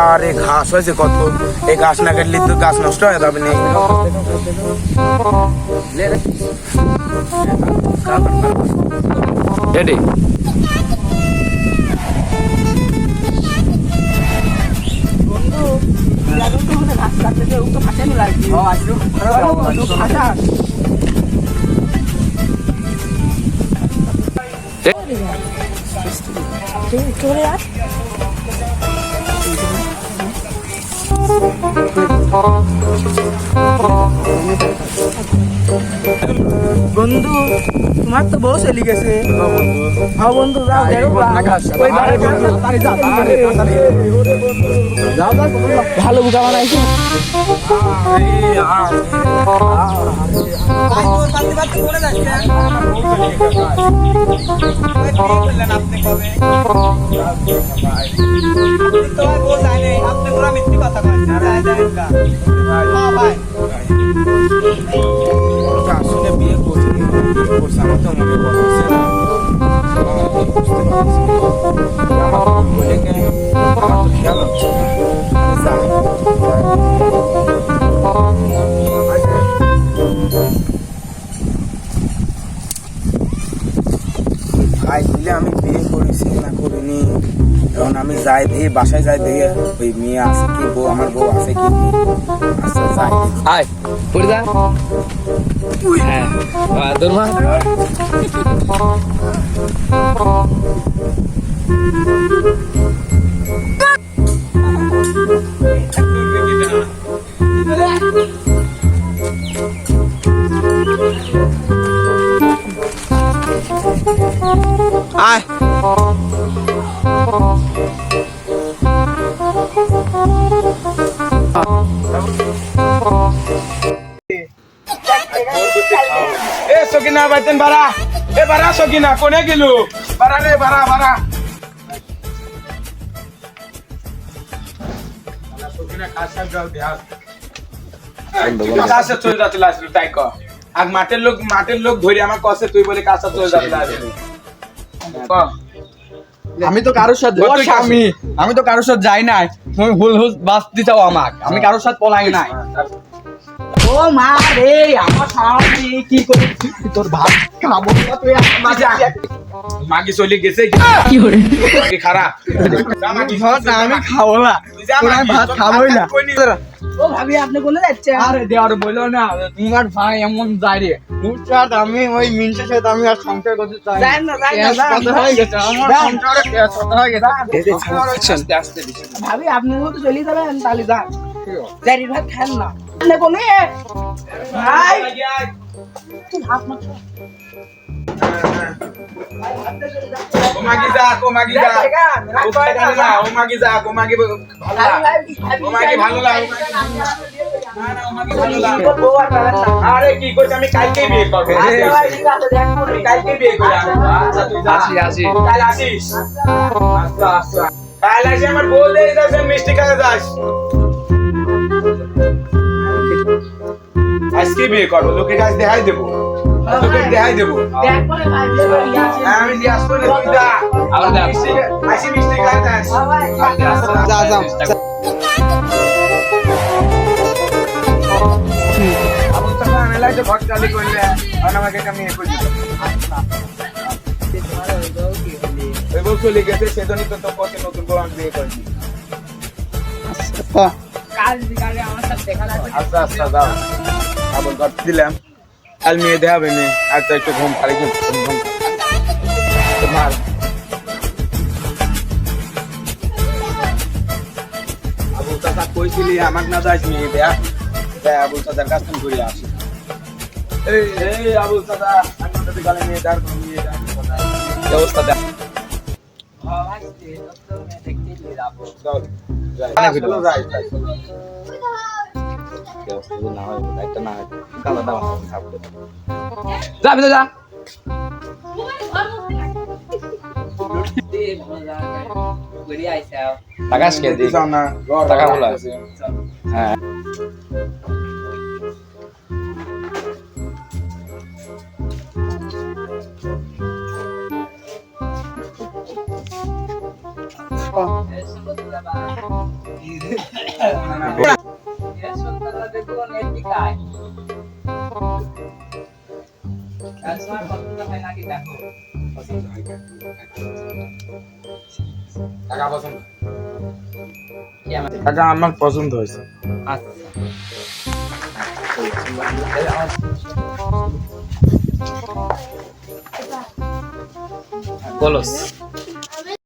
আরে ঘাস হয়েছে কত। এই ঘাস না কাটলে তো গাছ নষ্ট হয়ে যাবে না রেডি? বন্ধু তোমার তো বউ চলে গেছে। হ্যাঁ বন্ধু। যাও দেখো ওই বারে ভালো বুকা বানাইছে আসলে বিয়ে করছি বিয়ে করছি আমার তো মনে বড় হচ্ছে না বুঝতে পারছি আমার বলে গেলে ভাই দিলে আমি বিয়ে করেছি না করিনি। এখন আমি যাই দিয়ে বাসায় যাই দেখি ওই মেয়ে আছে কি বউ আমার বউ আছে কি আচ্ছা যাই আয় পড়ে যা। হ্যাঁ আয়। এ সকিনা বাইতেন বাড়া। এ বাড়া সকিনা কোনে গেলু? বাড়া রে তাই ক আর মাঠের লোক মাঠের লোক ধরে আমার কষে তুই বলে কাছে চলে ক আমি তো কারোর সাথে স্বামী। আমি তো কারোর সাথে যাই নাই। তুমি হুল হুল বাস দিতাও আমাক। আমি কারোর সাথে পলাই নাই। ও মা রে আমার স্বামী কি করে তোর ভাত খাব? না তুই আমার মাগি চলে গেছে? কি খারাপ? মাগি, না, আমি খাব না। আমি ভাত খাবোই নি? ও ভাবি আপনি কোনে যাচ্ছেন? আরে দেওয়ার বলল না তোমার ভাই এমন যায় রে। মুচাত আমি ওই মিনসের সাথে আমি আর সংসার করতে চাই যাই না, যাই না, কথা হয়ে গেছে আমার। সংসারে কথা হয়ে গেছে। আস্তে আস্তে ভাবি আপনি তো চলে যাবেন তাহলে যান। জারি ভাত খান না। আপনি কোনে ভাই। হাত মাছ ও মাগি যা, ও মাগি যা। ও ভালো মাগি ভালো না। আরে কি আমি কালকে বিয়ে করব। কালকে বিয়ে আচ্ছা তুই আসি আসি। কাল আসিস। আচ্ছা আচ্ছা। কাল আসি আমার বউ দিয়ে যাস মিষ্টি খাওয়া যাস। আজকে বিয়ে করব লোকের কাছে দেখাই দেবো। লোকের দেখাই দেবো। হ্যাঁ, আমি দিয়ে আসব আবার। মিষ্টি আসি মিষ্টি খাওয়া যাস যা ঘর চালি করলে আর আমাকে একটা মেয়ে করে ওই বউ চলে গেছে সেজন্যই তো তো পথে নতুন বউ আমি বিয়ে করেছি। কাল বিকালে আমার সাথে দেখা আচ্ছা আচ্ছা যাও। আবার ঘর দিলাম। কাল মেয়ে দেখাবে মেয়ে আচ্ছা একটু ঘুম পাড়ে ঘুম ঘুম চাচা কইছিলি আমাক না যাইস মেয়ে দেয়া তাই আবু চাচার কাছ থেকে ঘুরে আসি। এই এই আবু চাচা আমি তোদের গালে মেয়ে দাঁড় মেয়ে দাঁড় করুন ব্যবস্থা দেখ চল যাই। চলো যাই যাই যা ভিতরে যা। টাকা আজকে ready to die. That's why I'm not going to get টাকা পছন্দ টাকা আমাক পছন্দ হৈছে আচ্ছা